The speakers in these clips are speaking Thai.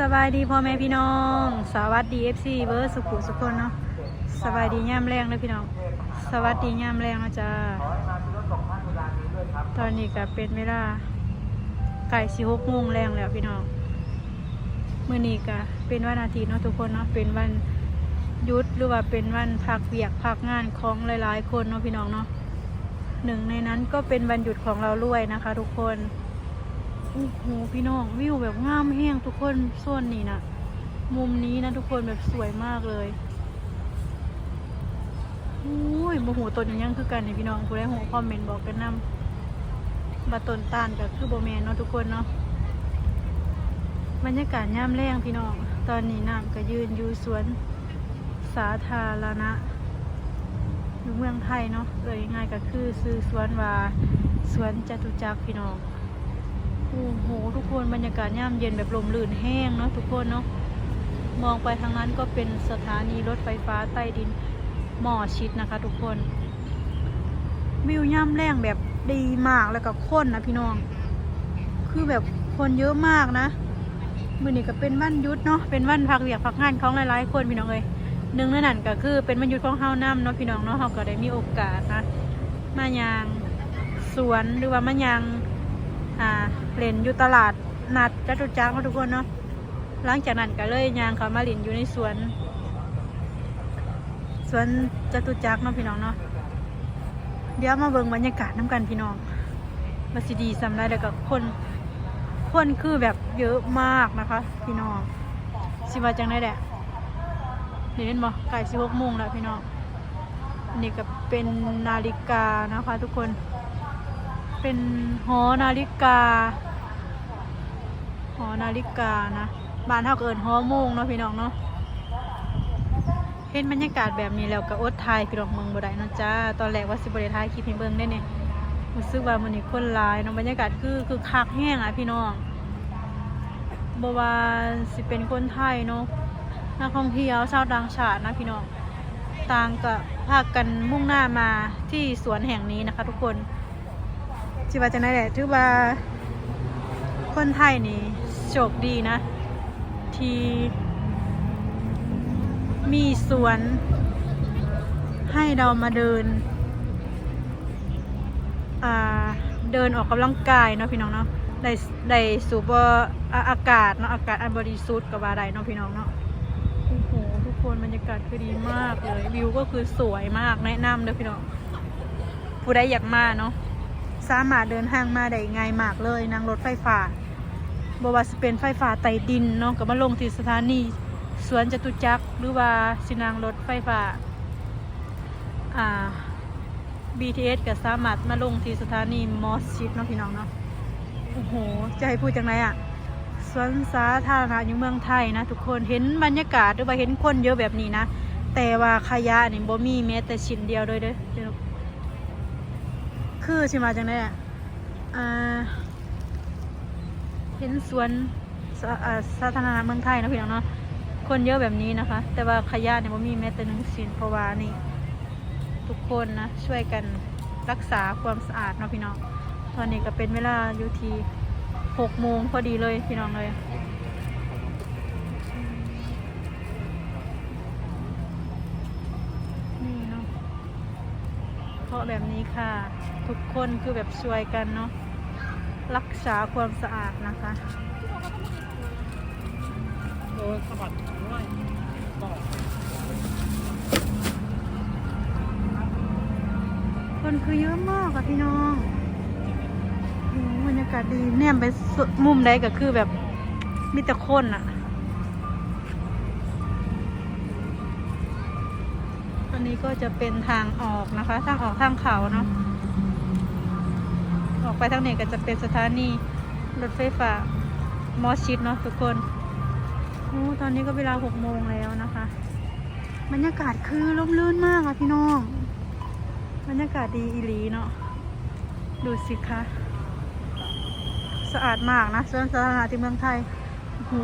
สบายดีพ่อแม่พี่น้อง สวัสดีเอฟซีเบอร์สุขุสุขคนเนาะสบายดีย่ามแรงเลยพี่น้อง สวัสดีย่ามแรงนะจ๊ะตอนนี้ก็เป็นเวลาไก่สิหกโมงแรงแล้วพี่น้องมื่อนี้ก็เป็นวันอาทิตย์เนาะทุกคนเนาะเป็นวันหยุดหรือว่าเป็นวันพักเวียกพักงานของหลาย ๆ คนเนาะพี่น้องเนาะหนึ่งในนั้นก็เป็นวันหยุดของเราด้วยนะคะ ทุกคน อ้โหพี่น้องวิวแบบงามแห้งทุกคนส่วนนี้นะมุมนี้นะทุกคนแบบสวยมากเลยโอ้ยโมโหตนยังยังคือกันนี่พี่น้องผู้ได้หัวคอมเมนต์บอกกันนำบาตนตาลกับคือโบแมนเนาะทุกคนเนาะบรรยากาศย่ามแรงพี่น้อง ตอนนี้น้ำก็ยืนอยู่สวนสาธารณะอยู่เมืองไทยเนาะเอ่ยง่ายก็คือซื้อสวนว่าสวนจตุจักรพี่น้อง โอ้โห ทุกคนบรรยากาศย่ามเย็นแบบลมลื่นแห้งเนาะทุกคนเนาะมองไปทางนั้นก็เป็นสถานีรถไฟฟ้าใต้ดินหมอชิดนะคะ ทุกคนวิวย่ำแรงแบบดีมากแล้วก็คนนะพี่น้อง คือแบบคนเยอะมากนะมือนี้ก็เป็นวันยุดเนาะเป็นวันพักเวียกพักงานของหลายๆคนพี่น้องเลยหนึ่งในนั้นก็คือเป็นวันหยุดของเฮานํเนาะพี่น้องเนาะเฮาก็ได้มีโอกาสนะมายางสวนหรือว่ามายาง อ่าเล่นอยู่ตลาดนัดจตุจักรเนาะทุกคนเนาะหลังจากนั้นก็เลยยางเขามาเล่นอยู่ในสวน สวนจตุจักรเนาะพี่น้องเนาะเดี๋ยวมาเบิ่งบรรยากาศน้ำกันพี่น้องมาสิดีสำไรเดี๋ยวกับคน คนคือแบบเยอะมากนะคะ พี่น้องสิว่าจังได้แหละเห็นบ่ไก่สิบหกโมงแล้วพี่น้องนนี้ก็เป็นนาฬิกานะคะทุกคน เป็นหอนาฬิกา หอนาฬิกานะบ้านเท่าเกินหอโมงเนาะพี่น้องเนาะเห็นบรรยากาศแบบนี้แล้วก็อดทายพี่น้องเมืองบ่ได้เนาะจ้าตอนแรกว่าสิบ่ได้ถ่ายคลิปให้เบิ่งได้เนี่ยรู้สึกว่ามื้อนี้คนหลายเนาะบรรยากาศคือคือคักแห้งอะพี่น้องบ่ว่าสิเป็นคนไทยเนาะนักท่องเที่ยวชาวต่างชาตินะพี่น้องต่างก็พากันมุ่งหน้ามาที่สวนแห่งนี้นะคะทุกคน ชิว่าจะไหนแหละถือว่า คนไทยนี่โชคดีนะ ที่มีสวน ให้เรามาเดิน อ่า เดินออกกำลังกายเนาะพี่น้องเนาะได้ได้สูบอาอากาศเนาะอากาศอันบริสุทธิ์กับว่าใดเนาะพี่น้องเนาะโอ้โหทุกคนบรรยากาศคือดีมากเลยวิวก็คือสวยมากแนะนำเลยพี่น้องผู้ใดอยากมาเนาะ สามารถเดินทางมาได้ง่ายมากเลยนั่งรถไฟฟ้าบว่าสเป็นไฟฟ้าไต่ดินเนาะก็มาลงที่สถานีสวนจตุจักรหรือว่าสินางรถไฟฟ้าอ่า BTS ก็สามารถมาลงที่สถานีมอสชิดเนาะพี่น้องเนาะโอ้โหจะให้พูดจังไรอะสวนสาธารณะอยู่เมืองไทยนะทุกคนเห็นบรรยากาศหรือว่าเห็นคนเยอะแบบนี้นะ แต่ว่าขยะนี่บ่มีแม้แต่ชิ้นเดียวเลยเด้อเดี๋ย คือชิมาจังได้อะอ่าเห็นสวนสาอ่าสาธารณะเมืองไทยนะพี่น้องเนาะคนเยอะแบบนี้นะคะ แต่ว่าขยะเนี่ยมันมีแม้แต่หนึ่งชิ้นเพราะว่านี่ ทุกคนนะ ช่วยกันรักษาความสะอาดเนาะพี่น้องตอนนี้ก็เป็นเวลาอยู่ที่หกโมงพอดีเลยพี่น้องเลยนี่เนาะเพราะแบบนี้ค่ะ ทุกคนคือแบบช่วยกันเนาะรักษาความสะอาดนะคะโดนสะบัดด้วยบอกคนคือเยอะมากอะพี่น้องบรรยากาศดีแนมไปมุมใดก็คือแบบมีแต่คนอะอันนี้ก็จะเป็นทางออกนะคะ ทางออกทางเขาเนาะ ออกไปทางนี้ก็จะเป็นสถานีรถไฟฟ้ามอชิดเนาะทุกคนโอ้ตอนนี้ก็เวลาหกโมงแล้วนะคะบรรยากาศคือร่มรื่นมากอะพี่น้อง บรรยากาศดีอีหลีเนาะดูสิคะสะอาดมากนะสวนสาธารณะที่เมืองไทยโอ้โห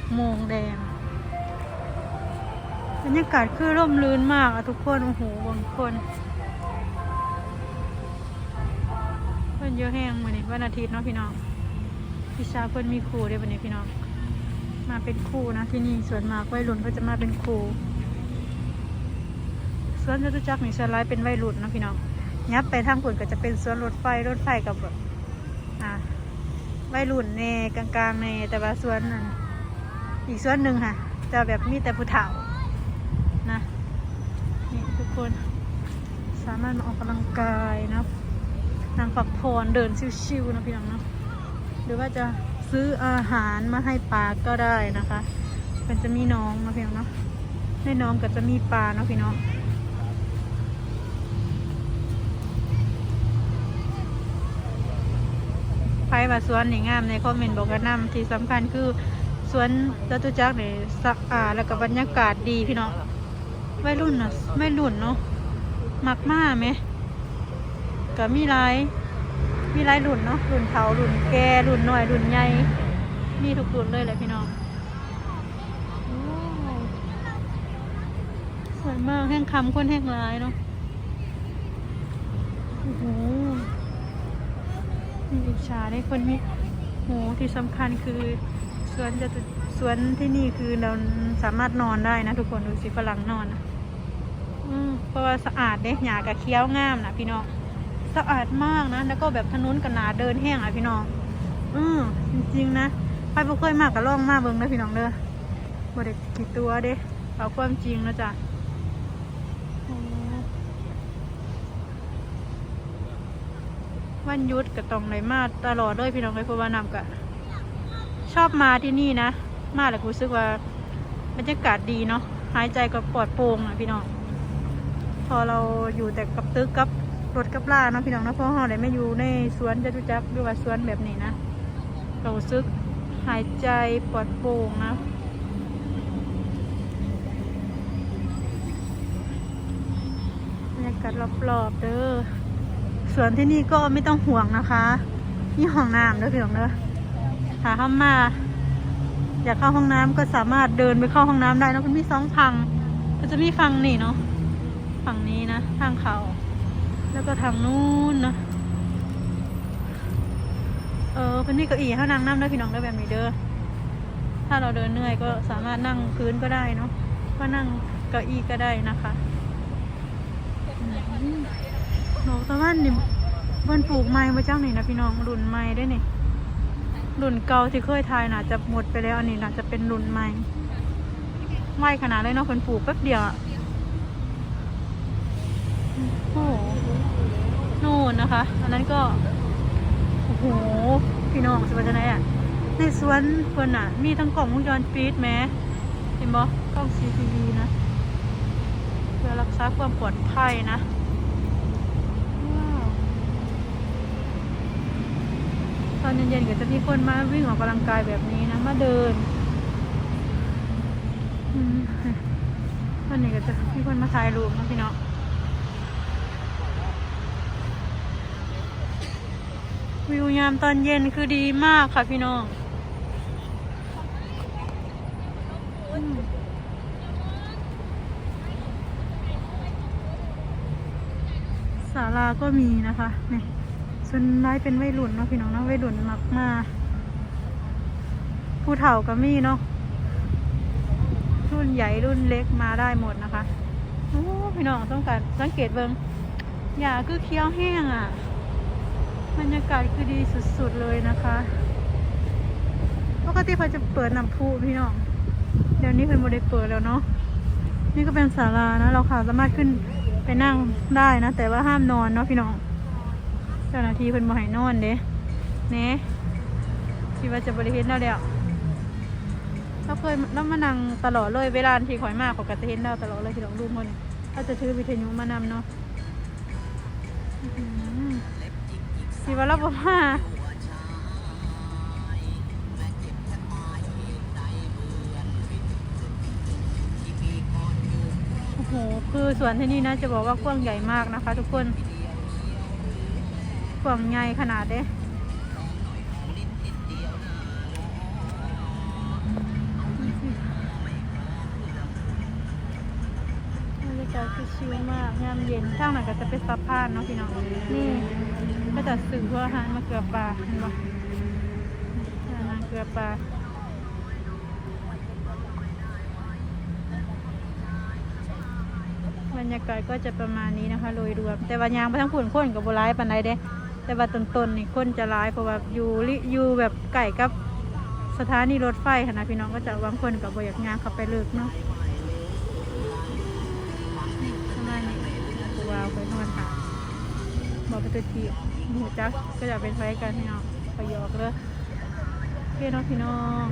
กโมงแดงบรรยากาศคือร่มรื่นมากอะทุกคนโอ้โหบางคนเพิ่อนเยอะแห้งวันนี้วันอาทิตย์เนาะพี่น้องพี่ชาเพิ่อนมีครูด้วยวันนี้พี่น้อง มาเป็นครูนะที่นี่ส่วนมากวัยรุ่นก็จะมาเป็นครูส่วนจตุจักรนี่ส่วนร้ายเป็นวัยรุ่นเนาะพี่น้องยับไปทางผลก็จะเป็นสวนรถไฟรถไฟกับแบบอ่าวัยรุ่นเน่กลางๆเน่แต่ว่าสวนนั้น อีกสวนหนึ่งค่ะ จะแบบมีแต่ผู้เฒ่านะนี่ทุกคนสามารถมาออกกำลังกายนะนางฝักพรเดินชิวๆนะพี่น้องเนาะหรือว่าจะซื้ออาหารมาให้ปลาก็ได้นะคะ มันจะมีน้องนะพี่น้องเนาะในน้องก็จะมีปลาเนาะพี่น้องไพ่ว่าสวนนี่งามในคอมเมนต์บอกกันนำที่สำคัญคือ สวนจตุจักรนี่สะอาดแล้วก็บรรยากาศดีพี่น้องวัยรุ่นนะไม่รุ่นเนาะมักมากไหมก็มีหลายมีหลายรุ่นเนาะรุ่นเฒ่ารุ่นแก่รุ่นน้อยรุ่นใหญ่มีทุกรุ่นเลยแหละพี่น้องสวยมากแห้งคำคนแห้งร้ายเนาะโอ้โหมีอิจฉาได้คนมีโหที่สำคัญคือ สวนจะสวนที่นี่คือเราสามารถนอนได้นะทุกคนดูสิฝรั่งนอนนะอืมเพราะว่าสะอาดเด้หยากะเคี้ยวงามนะพี่น้องสะอาดมากนะ แล้วก็แบบถนนกันหนาเดินแห้งอะพี่น้องอืมจริงๆนะไปบ่เคยมากกับล่องมากเบิ่งนะพี่น้องเด้อบ่ได้กี่ตัวเด้เอาความจริงนะจ๊ะโอ้วันยุดก็ต้องไหนมาตลอดเลยพี่น้องเลยเพราะว่านำกะ ชอบมาที่นี่นะ มาแล้วรู้สึกว่าบรรยากาศดีเนาะหายใจก็ปลอดโปร่งอะพี่น้อง พอเราอยู่แต่กับตึกกับรถกับลาเนาะพี่น้องนะเพราะเราได้ไม่อยู่ในสวนจตุจักรหรือว่าสวนแบบนี้นะเรารู้สึกหายใจปลอดโปร่งนะบรรยากาศรอบๆเด้อสวนที่นี่ก็ไม่ต้องห่วงนะคะนี่ห้องน้ำเด้อพี่น้องเด้อ หาเข้ามา อยากเข้าห้องน้ำก็สามารถเดินไปเข้าห้องน้ำได้นอะมันมีสองพังก็จะมีฟังนี่เนาะฝั่งนี้นะทางเขาแล้วก็ทางนู้นนะเออเป็นนี่เก้าอี้ให้นั่งนั่งได้พี่น้องได้แบบนี้เด้อถ้าเราเดินเหนื่อยก็สามารถนั่งพื้นก็ได้เนาะก็นั่งเก้าอี้ก็ได้นะคะอืมดอกตะวันนี่มันปลูกไม้มาเจ้างนี่นะพี่น้องรุ่นไม้ได้นี่ รุ่นเก่าที่เคยทายน่าจะหมดไปแล้วอันนี้น่าจะเป็นรุ่นใหม่ไม้ขนาดเลยเนาะคนปลูกแป๊บเดียวโอ้โหนู่นนะคะ อันนั้นก็โอ้โหพี่น้องสวัสดีอะในสวนเพิ่นอะ มีทั้งกล่องวงจรปิดแหมเห็นบ่กล้อง CCTV นะเพื่อรักษาความปลอดภัยนะว้าวต อนเย็นๆก็จะมีคนมาวิ่งออกกำลังกายแบบนี้นะมาเดินตอนนี้ก็จะมีคนมาถ่ายรูปนะพี่น้องวิวยามตอนเย็นคือดีมากค่ะพี่น้องศาลาก็มีนะคะนี่ ส่วนร้ายเป็นวัยรุ่นเนาะพี่น้องเนาะวัยรุ่นมักมาผู้เฒ่าก็มีเนาะรุ่นใหญ่รุ่นเล็กมาได้หมดนะคะโอ้พี่น้องต้องการสังเกตเบิงหญ้าคือเคี้ยวแห้งอะบรรยากาศคือดีสุดๆเลยนะคะปกติเขาจะเปิดน้ำพุพี่น้อง เดี๋ยวนี้เพิ่นบ่ได้เปิดแล้วเนาะนี่ก็เป็นศาลานะ เราค่ะสามารถขึ้นไปนั่งได้นะ แต่ว่าห้ามนอนเนาะพี่น้อง เจ้าหน้าที่เพิ่นบ่ให้นอนเด้เน่คิดว่าจะบริเห็นแล้วแล้วเราเคยเรามานั่งตลอดเลยเวลาที่ข่อยมากข่อยกจะเห็นเราตลอดเลยพี่น้องรูปมันเขาจะถือวิทยุมานำเนาะอื้อหือสิว่าเราบ่าโอ้โหคือสวนที่นี่นะจะบอกว่ากว้างใหญ่มากนะคะ ทุกคน กล่องใหญ่ขนาดเด้จะคือชิลมากงามเย็นข้างหลังก็จะเป็นสะพานเนาะพี่น้องนี่ก็จะสื่อว่าฮะมาเกือปลาเห็นปะอาเกือปลาบรรยากาศก็จะประมาณนี้นะคะโดยรวม แต่วันยางไปทั้งฝุ่นข้นกับโบราณปันไดเด้ แต่ว่าต้นๆนี่คนจะร้ายเพราะว่าอยู่ลิอยู่แบบไก่กับสถานีรถไฟค่ะนะพี่น้องก็จะบางคนกับบอยากงานเขาไปเลิกเนาะประมาณนี้กูวาวไปนอนหาบอกไปตัวทีหมูจักก็จะเป็นไฟกันพี่น้องไปหยอกเลยโอเคเนาะพี่น้อง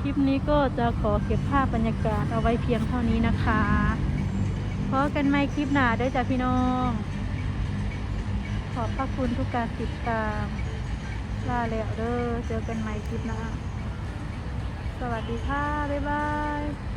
คลิปนี้ก็จะขอเก็บภาพบรรยากาศเอาไว้เพียงเท่านี้นะคะพบกันใหม่คลิปหน้าด้วยจ้ะพี่น้อง ขอบพระคุณทุกการติดตามลาแล้วเด้อเจอกันใหม่คลิปหน้าสวัสดีค่ะ บ๊ายบาย